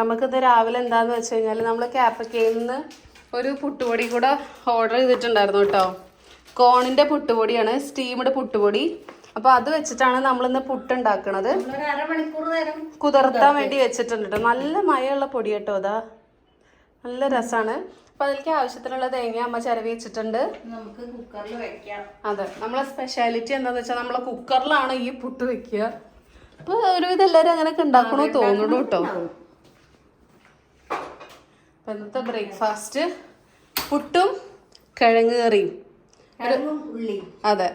നമുക്കിത് രാവിലെ എന്താന്ന് വെച്ച് കഴിഞ്ഞാൽ നമ്മൾ ക്യാപ്പക്കയിൽ നിന്ന് ഒരു പുട്ടുപൊടി കൂടെ ഓർഡർ ചെയ്തിട്ടുണ്ടായിരുന്നു കേട്ടോ. കോണിന്റെ പുട്ടുപൊടിയാണ് സ്റ്റീംഡ് പുട്ടുപൊടി. അപ്പോൾ അത് വെച്ചിട്ടാണ് നമ്മളിന്ന് പുട്ടുണ്ടാക്കണത്. കുതിർത്താൻ വേണ്ടി വെച്ചിട്ടുണ്ട് കേട്ടോ. നല്ല മയമുള്ള പൊടി കേട്ടോ അതാ. നല്ല രസമാണ് അപ്പോൾ അതിലേക്ക് ആവശ്യത്തിനുള്ള തേങ്ങ അമ്മ ചിരവി വെച്ചിട്ടുണ്ട്. നമുക്ക് കുക്കറിൽ വെക്കാം. അതെ നമ്മളെ സ്പെഷ്യാലിറ്റി എന്താന്ന് വെച്ചാൽ നമ്മളെ കുക്കറിലാണ് ഈ പുട്ട് വെക്കുക. അപ്പോൾ ഒരുവിധം എല്ലാവരും അങ്ങനെ ഉണ്ടാക്കണോ തോന്നുന്നു കേട്ടോ. അപ്പോൾ ഇന്നത്തെ ബ്രേക്ക്ഫാസ്റ്റ് പുട്ടും കിഴങ്ങ് കറിയും. അതെ.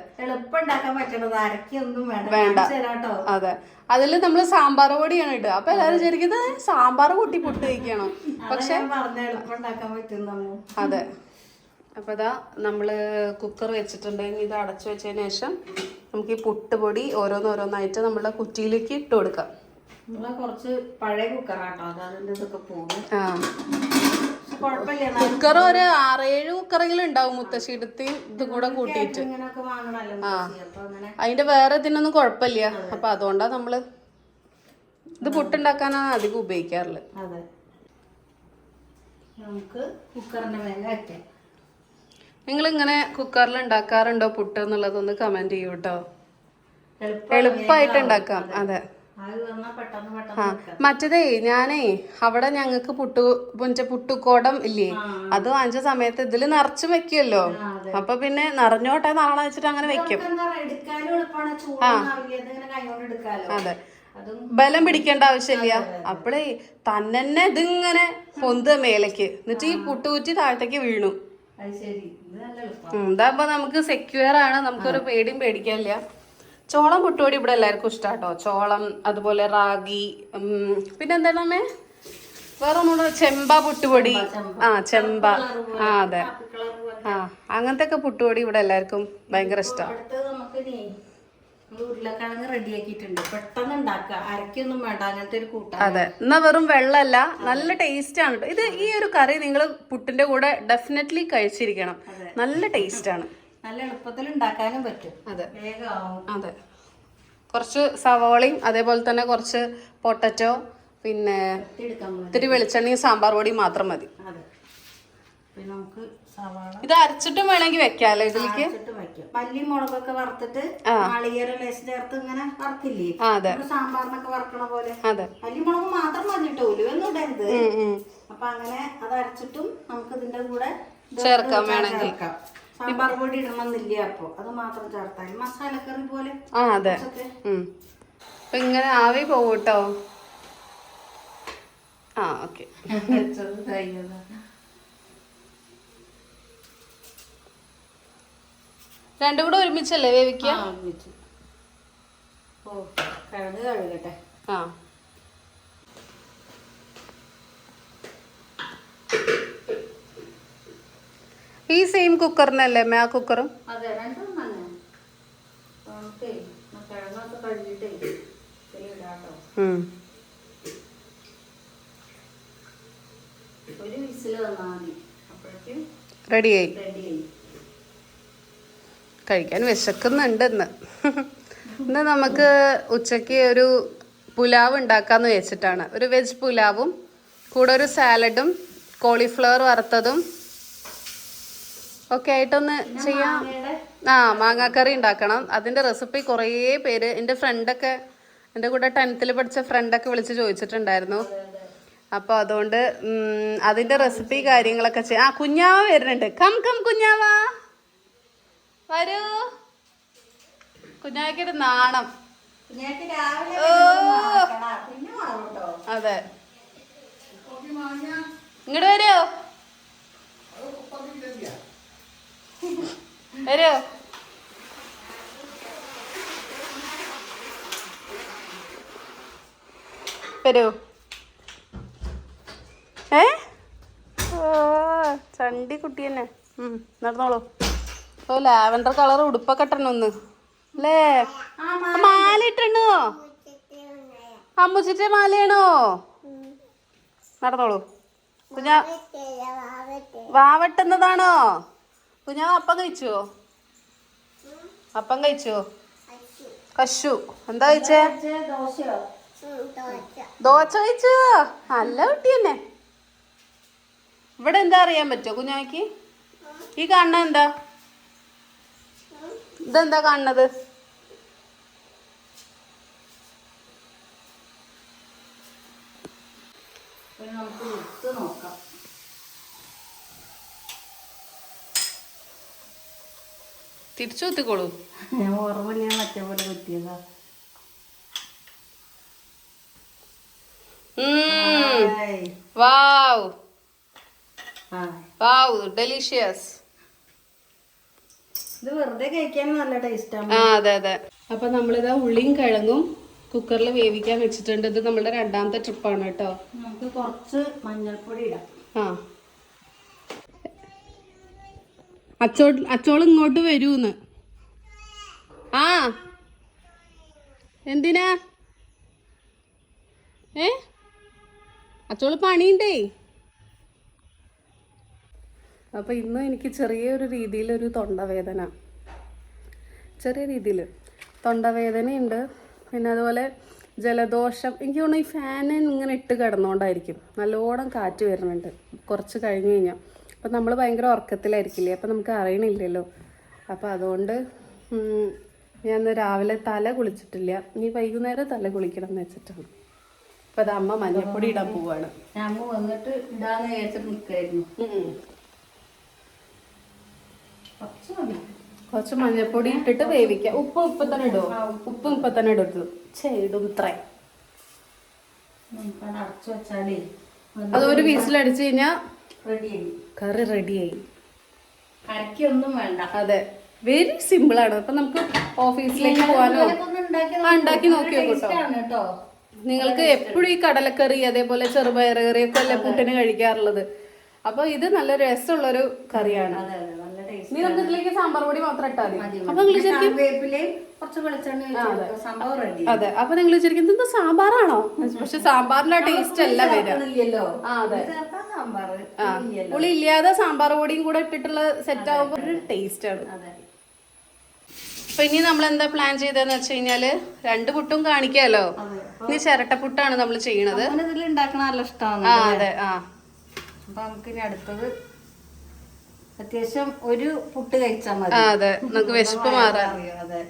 വേണ്ട. അതെ. അതിൽ നമ്മൾ സാമ്പാർ പൊടിയാണ് ഇടുക. അപ്പൊ എല്ലാരും വിചാരിക്കുന്നത് സാമ്പാർ കൂട്ടി പുട്ട് കഴിക്കണം. പക്ഷെ അതെ. അപ്പൊ ഇതാ നമ്മൾ കുക്കർ വെച്ചിട്ടുണ്ടെങ്കിൽ ഇത് അടച്ചു വെച്ചതിന് ശേഷം നമുക്ക് ഈ പുട്ട് പൊടി ഓരോന്നോരോന്നായിട്ട് നമ്മുടെ കുറ്റിയിലേക്ക് ഇട്ട് കൊടുക്കാം. നമ്മളെ കുറച്ച് പഴയ കുക്കറാട്ടോ. ഇതൊക്കെ പോകും ആ. കുക്കർ ഒരു ആറേഴ് കുക്കറെങ്കിലും ഉണ്ടാവും മുത്തശ്ശി എടുത്തേയും ഇതും കൂടെ കൂട്ടിയിട്ട്. അപ്പൊ അങ്ങനെ അതിന്റെ വേറെ ഇതിനൊന്നും കുഴപ്പമില്ല. അപ്പൊ അതുകൊണ്ടാ നമ്മൾ ഇത് പുട്ടുണ്ടാക്കാനാണ് അധികം ഉപയോഗിക്കാറുള്ളത് നമുക്ക് കുക്കറിന്റെ മേലെ വെക്കാം നിങ്ങൾ ഇങ്ങനെ കുക്കറിൽ ഉണ്ടാക്കാറുണ്ടോ പുട്ട് എന്നുള്ളതൊന്ന് കമന്റ് ചെയ്യൂട്ടോ? എളുപ്പമായിട്ട് ഉണ്ടാക്കാം. അതെ. വെക്കാം. മറ്റേതേ ഞാനേ അവിടെ ഞങ്ങൾക്ക് പുട്ടു പുഞ്ച പുട്ടുക്കോടം ഇല്ലേ? അത് വാങ്ങിച്ച സമയത്ത് ഇതിൽ നിറച്ച് വെക്കുമല്ലോ ആ, അപ്പൊ പിന്നെ നിറഞ്ഞോട്ടെ നാളെ വെച്ചിട്ട് അങ്ങനെ വെക്കും. ആ അതെ. ബലം പിടിക്കേണ്ട ആവശ്യമില്ല. അപ്പളേ തന്നെ ഇതിങ്ങനെ പൊന്ത് മേലേക്ക്. എന്നിട്ട് ഈ പുട്ടുകുറ്റി താഴത്തേക്ക് വീണു. ഇതാകുമ്പോ നമുക്ക് സെക്യൂർ ആണ്. നമുക്കൊരു പേടിയും പേടിക്കാനില്ല. ചോളം പുട്ടുപൊടി ഇവിടെ എല്ലാവർക്കും ഇഷ്ടാട്ടോ. ചോളം അതുപോലെ റാഗി ഉം, പിന്നെ എന്താണ് അമ്മേ വേറെ ഒന്നുകൂടെ ചെമ്പ. പുട്ടുപൊടി ആ ചെമ്പ. ആ അതെ. ആ അങ്ങനത്തെ ഒക്കെ പുട്ടുപൊടി ഇവിടെ എല്ലാവർക്കും ഭയങ്കര ഇഷ്ടമാണ് ഉരുളക്കിഴങ്ങ് റെഡിയാക്കിയിട്ടുണ്ട് പെട്ടെന്ന് ഉണ്ടാക്കുക. അരക്കൊന്നും വേണ്ട. അങ്ങനത്തെ ഒരു അതെ. എന്നാ വെറും വെള്ളമല്ല നല്ല ടേസ്റ്റ് ആണ് ഇത് ഈ ഒരു കറി നിങ്ങൾ പുട്ടിന്റെ കൂടെ ഡെഫിനറ്റ്ലി കഴിച്ചിരിക്കണം. നല്ല ടേസ്റ്റ് ആണ്. നല്ല എളുപ്പത്തിൽ ഉണ്ടാക്കാനും പറ്റും. അതെ. അതെ. കുറച്ച് സവോളയും അതേപോലെ തന്നെ കുറച്ച് പൊട്ടറ്റോ പിന്നെ ഇത്തിരി വെളിച്ചെണ്ണയും സാമ്പാർ പൊടിയും മാത്രം മതി. ഇത് അരച്ചിട്ടും വേണമെങ്കിൽ വെക്കാലോ ഇതിലേക്ക്. മല്ലി മുളകൊക്കെ വറുത്തിട്ട് നാളികേരം ലേശം ചേർത്ത് ഇങ്ങനെ വറക്കില്ലേ സാമ്പാറിനൊക്കെ വറക്കണ പോലെ. മല്ലി മുളക് മാത്രം മതി കേട്ടോ ഇടരുത്. ഉം. അപ്പൊ അങ്ങനെ അത് അരച്ചിട്ടും നമുക്ക് ഇതിന്റെ കൂടെ ചേർക്കാം. വേണമെങ്കിൽ. സാമ്പാർ പൊടി ഇടണമെന്നില്ല അപ്പൊ? അത് മാത്രം ചേർത്താൽ മസാലക്കറി പോലെ. ആ അതെ. അപ്പൊ ഇങ്ങനെ ആവി പോകൂട്ടോ ആ ഓക്കെ. രണ്ടും കൂടെ ഒരുമിച്ചല്ലേ വേവിക്കുക. ഓ കിഴങ്ങ് കഴുകട്ടെ. ആ. ഈ സെയിം കുക്കറിനല്ലേ മാ ആ കുക്കറും റെഡിയായി കഴിക്കാൻ വിശക്കുന്നുണ്ട് ഇന്ന്. ഇന്ന് നമുക്ക് ഉച്ചയ്ക്ക് ഒരു പുലാവ് ഉണ്ടാക്കാന്ന് വെച്ചിട്ടാണ് ഒരു വെജ് പുലാവും കൂടെ ഒരു സാലഡും കോളിഫ്ലവർ വറുത്തതും ഒക്കെ ആയിട്ടൊന്ന് ചെയ്യാം. ആ മാങ്ങാക്കറി ഉണ്ടാക്കണം. അതിന്റെ റെസിപ്പി കുറേ പേര് എന്റെ ഫ്രണ്ടൊക്കെ എന്റെ കൂടെ ടെൻത്തിൽ പഠിച്ച ഫ്രണ്ടൊക്കെ വിളിച്ച് ചോദിച്ചിട്ടുണ്ടായിരുന്നു. അപ്പോൾ അതുകൊണ്ട് അതിന്റെ അതിന്റെ റെസിപ്പി കാര്യങ്ങളൊക്കെ ചെയ്യാം ആ കുഞ്ഞാവ വരുന്നുണ്ട്. കം കം കുഞ്ഞാവാ. വരൂ. കുഞ്ഞാവയ്ക്കൊരു നാണം. ഓ. അതെ. ഇങ്ങോട്ട് വരുമോ വരുമോ വരൂ. ഏ? ചണ്ടി കുട്ടി തന്നെ. ഉം, നടന്നോളൂ. ഓ ലാവൻഡർ കളർ ഉടുപ്പൊക്കെ ഇട്ടണം ഒന്ന് അല്ലേ? മാല ഇട്ടണോ. അമ്മുച്ചിന്റെ മാലയാണോ? നടന്നോളൂ. കുഞ്ഞ വാവട്ടുന്നതാണോ കുഞ്ഞാ അപ്പം കഴിച്ചോ? അപ്പം കഴിച്ചോ? കശു. എന്താ കഴിച്ചേ? ദോശ കഴിച്ചു? നല്ല കുട്ടി തന്നെ. ഇവിടെ എന്താ അറിയാൻ പറ്റുമോ കുഞ്ഞാക്ക് ഈ കാണുന്ന എന്താ? ഇതെന്താ കാണുന്നത്? നമുക്ക് നോക്കാം. തിരിച്ചു കുത്തിക്കോളൂ. ഞാൻ ഓർമ്മ മറ്റേ പോലെ കുത്തിയതാ. വാവ്. വാവ് ഡെലീഷ്യസ് ഇത് വെറുതെ കഴിക്കാൻ നല്ല ടേസ്റ്റാണ് ആ അതെ അതെ. അപ്പൊ നമ്മളിതാ ഉള്ളിയും കിഴങ്ങും കുക്കറിൽ വേവിക്കാൻ വെച്ചിട്ടുണ്ട്. ഇത് നമ്മുടെ രണ്ടാമത്തെ ട്രിപ്പാണ് കേട്ടോ. നമുക്ക് കുറച്ച് മഞ്ഞൾപ്പൊടി ഇടാം. ആ. അച്ചോ അച്ചോൾ ഇങ്ങോട്ട് വരൂന്ന്. ആ. എന്തിനാ? ഏ? അച്ചോൾ പണിയുണ്ടേ? അപ്പൊ ഇന്ന് എനിക്ക് ചെറിയൊരു രീതിയിലൊരു തൊണ്ടവേദന. ചെറിയ രീതിയിൽ തൊണ്ടവേദനയുണ്ട്. പിന്നെ അതുപോലെ ജലദോഷം. എനിക്ക് തോന്നുന്നു ഈ ഫാൻ ഇങ്ങനെ ഇട്ട് കിടന്നുകൊണ്ടായിരിക്കും നല്ലോണം കാറ്റ് വരുന്നുണ്ട്. കുറച്ച് കഴിഞ്ഞ് കഴിഞ്ഞാൽ അപ്പം നമ്മൾ ഭയങ്കര ഉറക്കത്തിലായിരിക്കില്ലേ? അപ്പം നമുക്ക് അറിയണില്ലല്ലോ. അപ്പം അതുകൊണ്ട് ഞാൻ രാവിലെ തല കുളിച്ചിട്ടില്ല. ഇനി വൈകുന്നേരം തല കുളിക്കണം എന്ന് വെച്ചിട്ടാണ്. അപ്പം അത് അമ്മ മഞ്ഞപ്പൊടി ഇടാൻ പോവാണ്. ഞാൻ വന്നിട്ട് ഇടാന്ന് വിചാരിച്ചിട്ട് നിൽക്കായിരുന്നു. കുറച്ച് മഞ്ഞപ്പൊടി ഇട്ടിട്ട് വേവിക്കാം. ഉപ്പ് ഉപ്പ് തന്നെ ഇടോ ഉപ്പ്. ഇപ്പൊ തന്നെ ഇടരുത്. ചെയ്തും ഇത്രേ. നമുക്കത് അടച്ചു വെച്ചാലേ അത് ഒരു വീസിലടിച്ചു കഴിഞ്ഞാൽ റെഡിയായി. കറി റെഡിയായി. കറിക്കൊന്നും വേണ്ട. അതെ. വെരി സിമ്പിൾ ആണ്. അപ്പൊ നമുക്ക് ഓഫീസിലേക്ക് പോകാനോ ഉണ്ടാക്കി നോക്കിയോ നോക്കൂ കേട്ടോ. നിങ്ങൾക്ക് എപ്പോഴും ഈ കടലക്കറി അതേപോലെ ചെറുപയർ ഒക്കെ അല്ലേ പുട്ടിന് കഴിക്കാറുള്ളത്. അപ്പൊ ഇത് നല്ല രസമുള്ളൊരു കറിയാണ്. ഇനി നമുക്ക് ഇതിലേക്ക് സാമ്പാർ പൊടി മാത്രം ഇട്ടാൽ മതി. അപ്പൊ നിങ്ങൾ ശരിക്കും അതെ. അപ്പൊ നിങ്ങൾ വിചാരിക്കും ഇതെന്താ സാമ്പാറാണോ? പക്ഷെ സാമ്പാറിന്റെ ടേസ്റ്റ് അല്ല വരിക. ആ അതെ. പുളി ഇല്ലാതെ സാമ്പാർ പൊടിയും കൂടെ ഇട്ടിട്ടുള്ള സെറ്റ് ആകുമ്പോൾ ഒരു ടേസ്റ്റ് ആണ്. അപ്പൊ ഇനി നമ്മൾ എന്താ പ്ലാൻ ചെയ്തതെന്ന് വെച്ച് കഴിഞ്ഞാൽ രണ്ട് പുട്ടും കാണിക്കാലോ. ഇനി ചിരട്ട പുട്ടാണ് നമ്മൾ ചെയ്യണത്. ആ അതെ ആ. അപ്പൊ നമുക്ക് ഇനി അടുത്തത് അത്യാവശ്യം ഒരു പുട്ട് കഴിച്ചാൽ മതി. അതെ നമുക്ക് വിശപ്പ് മാറാറിയോ അതെ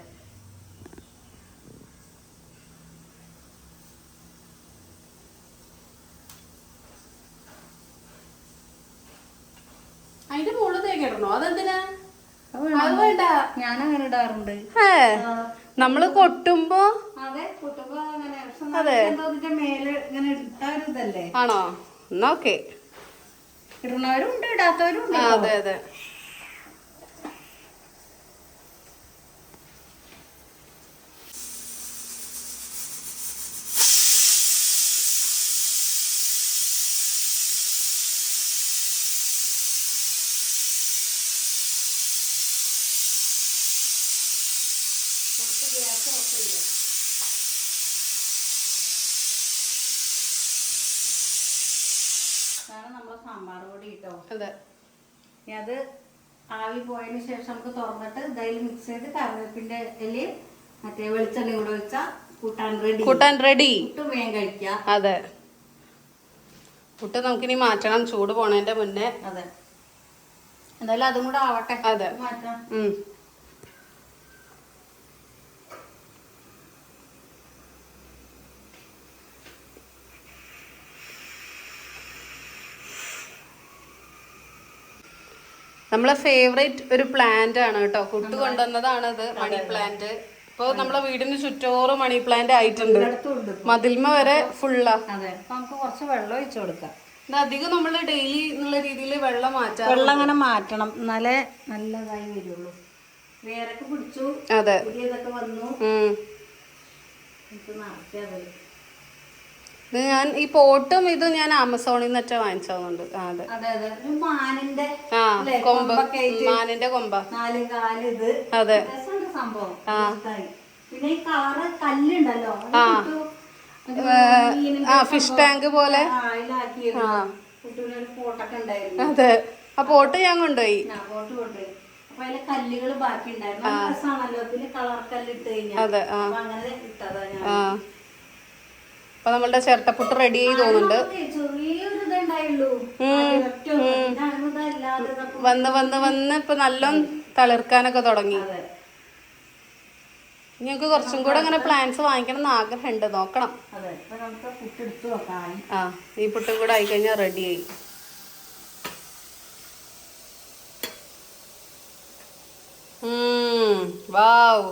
അതിന്റെ മുകളിൽ തേക്കിടണോ അതെന്തിനാ അത് അത് വേണ്ട ഞാൻ അങ്ങനെ ഇടാറുണ്ട് ഏ നമ്മൾ കൊട്ടുമ്പോ അതെ പുട്ടുമ്പോ അങ്ങനെ പക്ഷെ നമുക്ക് എന്തോ ഇതിന്റെ മേലെ ഇങ്ങനെ ഇട്ടാ ഒരു അതെ ആണോ? എന്നാ ഓക്കെ. ഇടുന്നവരും ഉണ്ട് ഇടാത്തവരും ഉണ്ട് അതെ അതെ അതാണ് നമ്മളെ കിട്ടോ അതെ. ഇനി അത് ആവി പോയതിനു ശേഷം നമുക്ക് തുറന്നിട്ട് ഇതായി മിക്സ് ചെയ്ത് കറിവേപ്പിന്റെ ഇലയും മറ്റേ വെളിച്ചെണ്ണ കൂടെ വെച്ചാൽ കൂട്ടാൻ റെഡി കൂട്ടാൻ റെഡി പുട്ടും വേഗം കഴിക്കാം. അതെ. പുട്ട് നമുക്കിനി മാറ്റണം. ചൂട് പോണതിന്റെ മുന്നേ. അതെ. എന്തായാലും അതും കൂടെ ആവട്ടെ. അതെ. മാറ്റാം. നമ്മളെ ഫേവറേറ്റ് ഒരു പ്ലാന്റ് ആണ് കേട്ടോ. കുട്ടു കൊണ്ടുവന്നതാണത് മണി പ്ലാന്റ് ഇപ്പൊ നമ്മളെ വീടിന് ചുറ്റോറും മണി പ്ലാന്റ് ആയിട്ടുണ്ട്. മതിൽമ വരെ ഫുള്ളാ അതെ. നമുക്ക് കുറച്ച് വെള്ളം ഒഴിച്ചു കൊടുക്കാം. അധികം നമ്മൾ ഡെയിലി എന്നുള്ള രീതിയിൽ വെള്ളം മാറ്റാം വെള്ളം അങ്ങനെ മാറ്റണം. എന്നാലേ നല്ലതായി വരുള്ളൂ. വേറൊക്കെ പിടിച്ചു അതെ. വന്നു. നിറച്ചത് ഇത് ഞാൻ ഈ പോട്ടും ഇതും ഞാൻ ആമസോണിൽ നിന്ന് വെച്ചാൽ വാങ്ങിച്ചതുകൊണ്ട് അതെ. ആ കൊമ്പ്. മാനിന്റെ കൊമ്പ. അതെ. ആ. ആ. ഫിഷ് ടാങ്ക് പോലെ. അതെ. ആ പോട്ട് ഞാൻ കൊണ്ടുപോയി. കല്ലുകൾ ബാക്കി ഉണ്ടായിരുന്നു അതെ ആ. അപ്പൊ നമ്മളുടെ ചിരട്ടപ്പുട്ട് റെഡി ആയി തോന്നുന്നുണ്ട്. വന്ന് വന്ന് വന്ന് ഇപ്പൊ നല്ല തളിർക്കാനൊക്കെ തുടങ്ങി. ഞങ്ങൾക്ക് കുറച്ചും കൂടെ അങ്ങനെ പ്ലാൻസ് വാങ്ങിക്കണം എന്ന് ആഗ്രഹമുണ്ട്. നോക്കണം. ആ ഈ പുട്ടും കൂടെ ആയിക്കഴിഞ്ഞാൽ റെഡിയായി വാവ്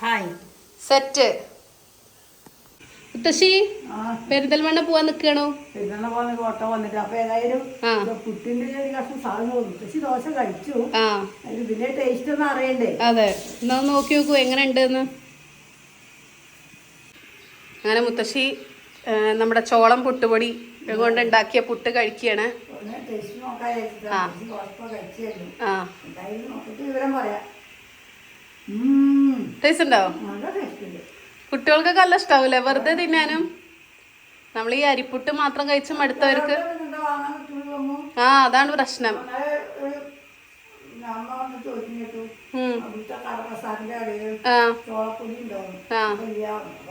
ഹായ് സെറ്റ് മുത്തശ്ശി പെരിന്തൽമണ്ണ പോവാൻ നിൽക്കണോ കോട്ട വന്നിട്ട്. അപ്പൊ ഏതായാലും ആ. ഇത് പുട്ടിന്റെ ഒരു കഷ്ണം സാധനം ദോശ കഴിച്ചു. ഇതിന്റെ ടേസ്റ്റ് ഒന്നും അറിയണ്ടേ? അതെ. എന്നാ നോക്കി നോക്കൂ എങ്ങനെ ഉണ്ടെന്ന് അങ്ങനെ മുത്തശ്ശി നമ്മുടെ ചോളം പുട്ടുപൊടി കൊണ്ട് ഉണ്ടാക്കിയ പുട്ട് കഴിക്കുകയാണ്. നല്ല ടേസ്റ്റ് ഉണ്ട്? കുട്ടികൾക്കൊക്കെ നല്ല ഇഷ്ടാവൂലേ വെറുതെ തിന്നാനും? നമ്മൾ ഈ അരിപ്പുട്ട് മാത്രം കഴിച്ച് മടുത്തവർക്ക്? ആ അതാണ് പ്രശ്നം.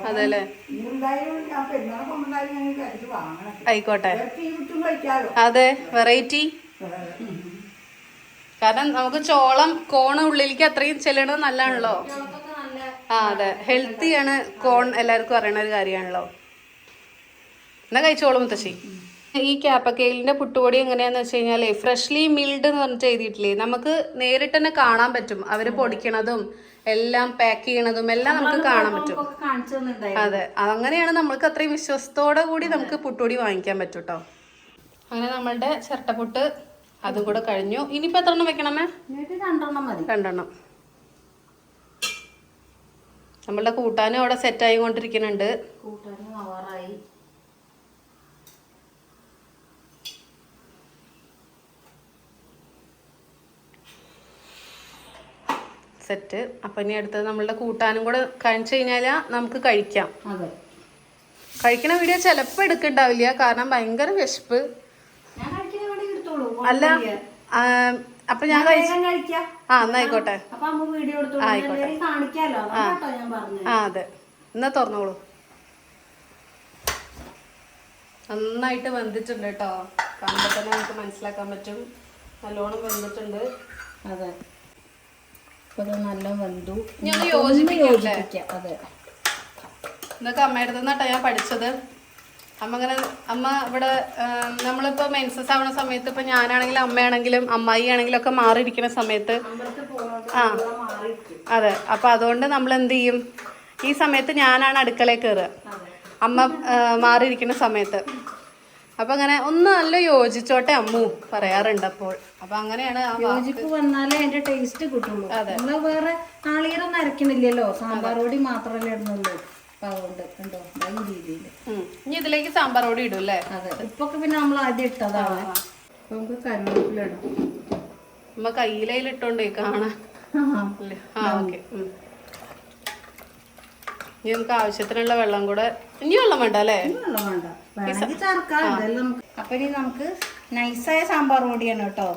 അതെല്ലേ. ആയിക്കോട്ടെ. അതെ വെറൈറ്റി. കാരണം നമുക്ക് ചോളം കോണ ഉള്ളിലേക്ക് അത്രയും ചെല്ലണത് നല്ലതാണല്ലോ. ആ അതെ. ഹെൽത്തിയാണ് കോൺ എല്ലാവർക്കും അറിയണ ഒരു കാര്യമാണല്ലോ. എന്നാ കഴിച്ചോളൂ മുത്തശ്ശി. ഈ ക്യാപ്പക്കേലിന്റെ പുട്ടുപൊടി എങ്ങനെയാന്ന് വെച്ച് കഴിഞ്ഞാൽ ഫ്രഷ്ലി മിൽഡ് എന്ന് പറഞ്ഞിട്ട് എഴുതിയിട്ടില്ലേ? നമുക്ക് നേരിട്ട് തന്നെ കാണാൻ പറ്റും. അവർ പൊടിക്കണതും എല്ലാം പാക്ക് ചെയ്യണതും എല്ലാം നമുക്ക് കാണാൻ പറ്റും. അതെ. അങ്ങനെയാണ് നമ്മൾക്ക് അത്രയും വിശ്വസത്തോടെ കൂടി നമുക്ക് പുട്ടുപൊടി വാങ്ങിക്കാൻ പറ്റും കേട്ടോ അങ്ങനെ നമ്മളുടെ ചിരട്ടപ്പുട്ട് അതും കൂടെ കഴിഞ്ഞു. ഇനിയിപ്പോ എത്ര എണ്ണം വെക്കണമേ? രണ്ടെണ്ണം മതി രണ്ടെണ്ണം. നമ്മളുടെ കൂട്ടാനും അവിടെ സെറ്റ് ആയിക്കൊണ്ടിരിക്കുന്നുണ്ട് കൂട്ടാനും സെറ്റ് അപ്പൊ ഇനി അടുത്തത് നമ്മളുടെ കൂട്ടാനും കൂടെ കഴിച്ചു കഴിഞ്ഞാൽ നമുക്ക് കഴിക്കാം. അതെ. കഴിക്കണ വീഡിയോ ചിലപ്പോൾ എടുക്കണ്ടാവില്ല. കാരണം ഭയങ്കര വിശപ്പ്. അല്ല അപ്പൊ ഞാൻ ആ എന്നായിക്കോട്ടെ ആയിക്കോട്ടെ. ആ. അതെ. എന്നാ തുറന്നോളൂ. നന്നായിട്ട് വെന്തിട്ടുണ്ട് കേട്ടോ. കാണുമ്പോൾ തന്നെ നമുക്ക് മനസ്സിലാക്കാൻ പറ്റും. നല്ലോണം വെന്തിട്ടുണ്ട്. അതെ. നല്ല വെന്തു. ഞാൻ യോജിപ്പിക്കാം അതെ. ഇതൊക്കെ അമ്മയുടെ നിന്നാട്ടോ ഞാൻ പഠിച്ചത്. അമ്മ അങ്ങനെ അമ്മ ഇവിടെ നമ്മളിപ്പോ മെൻസസ് ആവുന്ന സമയത്ത് ഇപ്പൊ ഞാനാണെങ്കിലും അമ്മയാണെങ്കിലും അമ്മായി ആണെങ്കിലും ഒക്കെ മാറിയിരിക്കുന്ന സമയത്ത് ആ അതെ. അപ്പൊ അതുകൊണ്ട് നമ്മൾ എന്ത് ചെയ്യും? ഈ സമയത്ത് ഞാനാണ് അടുക്കളയിൽ കയറുക അതെ അമ്മ മാറിയിരിക്കുന്ന സമയത്ത്. അപ്പൊ അങ്ങനെ ഒന്ന് നല്ല യോജിച്ചോട്ടെ അമ്മു പറയാറുണ്ട് അപ്പോൾ. അപ്പൊ അങ്ങനെയാണ് യോജിപ്പ് വന്നാലേ അതിന്റെ ടേസ്റ്റ് കിട്ടുള്ളൂ. നമ്മൾ വേറെ നാളീരൊന്നും അരക്കണില്ലല്ലോ. സാമ്പാർ പൊടി മാത്രമല്ലേ ഇടുന്നുള്ളൂ. അപ്പൊ അതുകൊണ്ട് ഈ രീതിയിൽ. ഇനി ഇതിലേക്ക് സാമ്പാർ പൊടി ഇടും അല്ലേ? അതെ. പിന്നെ നമ്മൾ ആദ്യം ഇട്ടതാണ്. അപ്പൊ നമുക്ക് കരുവേപ്പില ഇടും. നമ്മ കയ്യിലയിലിട്ടോണ്ടേ ആ, ഓക്കെ. ഇനി നമുക്ക് ആവശ്യത്തിനുള്ള വെള്ളം കൂടെ ഇനി വെള്ളം വേണ്ട അല്ലേ? ഇനി വെള്ളം വേണ്ട. വേണമെങ്കിൽ ചേർക്കാം. ഇതെല്ലാം നമുക്ക് അപ്പൊ ഇനി നമുക്ക് നൈസായ സാമ്പാർ പൊടിയാണ് കേട്ടോ.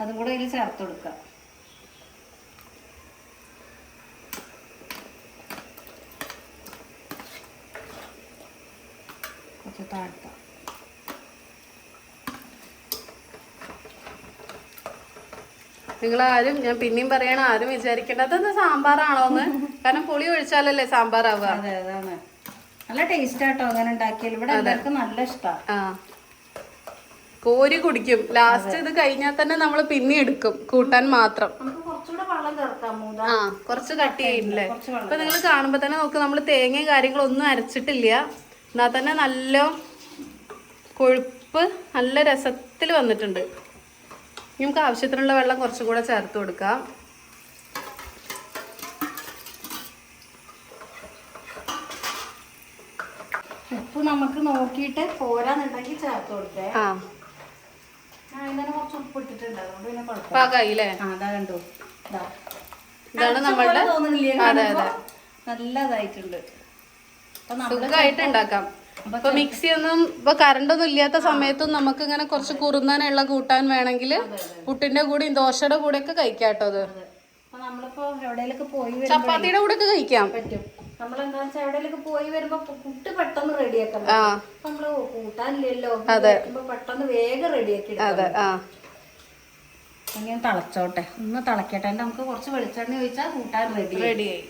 അതും കൂടെ ഇതിൽ ചേർത്ത് കൊടുക്കാം. കുറച്ച് താഴ്ത്താം. നിങ്ങൾ ആരും ഞാൻ പിന്നെയും പറയണ ആരും വിചാരിക്കേണ്ട അതെന്താ സാമ്പാറാണോന്ന് കാരണം പുളി ഒഴിച്ചാലല്ലേ അതെ അതാണ്. നല്ല ടേസ്റ്റ് ആട്ടോ അങ്ങനെ ഉണ്ടാക്കിയാൽ. ഇവിടെ എല്ലാവർക്കും നല്ല ഇഷ്ടമാണ് കോരി കുടിക്കും. ലാസ്റ്റ് ഇത് കഴിഞ്ഞാൽ തന്നെ നമ്മൾ പിന്നെ എടുക്കും കൂട്ടാൻ മാത്രം. ആ കുറച്ച് കട്ടി ചെയ്യില്ലേ അപ്പൊ നിങ്ങൾ കാണുമ്പോ തന്നെ നോക്ക് നമ്മൾ തേങ്ങയും കാര്യങ്ങളൊന്നും അരച്ചിട്ടില്ല. എന്നാൽ തന്നെ നല്ല കൊഴുപ്പ് നല്ല രസത്തിൽ വന്നിട്ടുണ്ട്. നമുക്ക് ആവശ്യത്തിനുള്ള വെള്ളം കുറച്ചും കൂടെ ചേർത്ത് കൊടുക്കാം. ഉപ്പ് നമുക്ക് നോക്കിയിട്ട് പോരാന്നുണ്ടെങ്കിൽ ചേർത്ത് കൊടുക്കേ ആ. ഇട്ടിട്ടുണ്ട് പാകായില്ലേ? ഇതാണ് നമ്മളുടെ അതെ അതെ. നല്ലതായിട്ടുണ്ട്. സുഖമായിട്ട് ഉണ്ടാക്കാം. ഇപ്പൊ മിക്സി ഒന്നും ഇപ്പൊ കറണ്ട് ഒന്നും ഇല്ലാത്ത സമയത്തും നമുക്ക് ഇങ്ങനെ കുറച്ച് കുറുന്നാനുള്ള കൂട്ടാൻ വേണമെങ്കിൽ പുട്ടിന്റെ കൂടെയും ദോശയുടെ കൂടെ ഒക്കെ കഴിക്കാം കേട്ടോ അത്. ചപ്പാത്തിയുടെ കൂടെ ഒക്കെ കഴിക്കാം. പറ്റും. നമ്മളെന്താ വെച്ചാൽ എവിടെയെങ്കിലും പോയി വരുമ്പോ പു- പുട്ട് പെട്ടെന്ന് റെഡിയാക്കാൻ ആ. അപ്പൊ നമ്മൾ കൂട്ടാനില്ലല്ലോ. പെട്ടെന്ന് വേഗം റെഡിയാക്കി തിളച്ചോട്ടെ. ഒന്ന് തിളക്കട്ടെ നമുക്ക് കുറച്ച് വെളിച്ചെണ്ണ ഒഴിച്ചാൽ കൂട്ടാൻ റെഡി റെഡിയായി